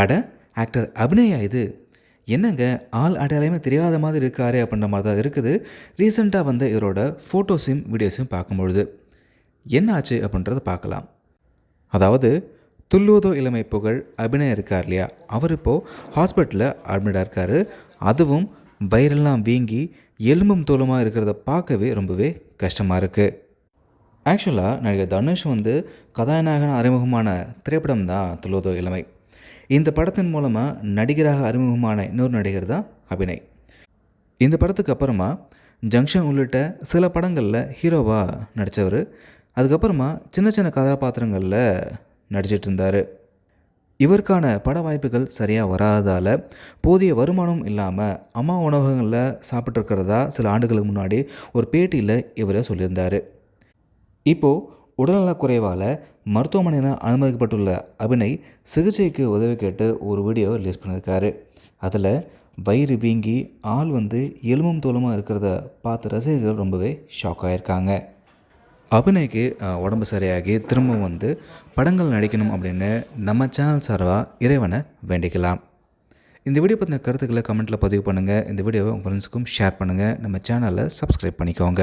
அட ஆக்டர் அபிநயா இது. என்னங்க ஆள் அடையாளமே தெரியாத மாதிரி இருக்காரு அப்படின்ற மாதிரி தான் இருக்குது. ரீசெண்டாக வந்த இவரோட ஃபோட்டோஸையும் வீடியோஸையும் பார்க்கும்பொழுது என்ன ஆச்சு அப்படின்றத பார்க்கலாம். அதாவது துல்லுவதோ இளமை புகழ் அபிநயம் இருக்கார் இல்லையா? அவர் இப்போது ஹாஸ்பிட்டலில் அட்மிட்டாக இருக்கார். அதுவும் வயிறெல்லாம் வீங்கி எலும்பும் தோலுமாக இருக்கிறத பார்க்கவே ரொம்பவே கஷ்டமாக இருக்குது ஆக்சுவலாக நடிகர் தனுஷ் வந்து கதாநாயகன் அறிமுகமான திரைப்படம் தான் துல்லுவதோ இளமை. இந்த படத்தின் மூலமாக நடிகராக அறிமுகமான இன்னொரு நடிகர் தான் அபிநய். இந்த படத்துக்கு அப்புறமா ஜங்ஷன் உள்ளிட்ட சில படங்களில் ஹீரோவாக நடித்தவர் அதுக்கப்புறமா சின்ன சின்ன கதாபாத்திரங்களில் நடிச்சிட்டு இருந்தார் இவருக்கான பட வாய்ப்புகள் சரியாக வராததால் போதிய வருமானம் இல்லாமல் அம்மா உணவகங்களில் சாப்பிட்ருக்கிறதா சில ஆண்டுகளுக்கு முன்னாடி ஒரு பேட்டியில் இவரை சொல்லியிருந்தார். இப்போது உடல்நலக்குறைவால் மருத்துவமனையில் அனுமதிக்கப்பட்டுள்ள அபிநய் சிகிச்சைக்கு உதவி கேட்டு ஒரு வீடியோ ரிலீஸ் பண்ணியிருக்காரு. அதில் வயிறு வீங்கி ஆள் வந்து எலும்பும் தோலுமாக இருக்கிறத பார்த்து ரசிகர்கள் ரொம்பவே ஷாக் ஆகியிருக்காங்க அபிநய்க்கு உடம்பு சரியாகி திரும்ப வந்து படங்கள் நடிக்கணும் அப்படின்னு நம்ம சேனல் சார்பாக இறைவனை வேண்டிக்கலாம். இந்த வீடியோ பற்றின கருத்துக்களை கமெண்ட்டில் பதிவு பண்ணுங்கள் இந்த வீடியோவை உங்கள் ஃப்ரெண்ட்ஸுக்கும் ஷேர் பண்ணுங்கள் நம்ம சேனலை சப்ஸ்கிரைப் பண்ணிக்கோங்க.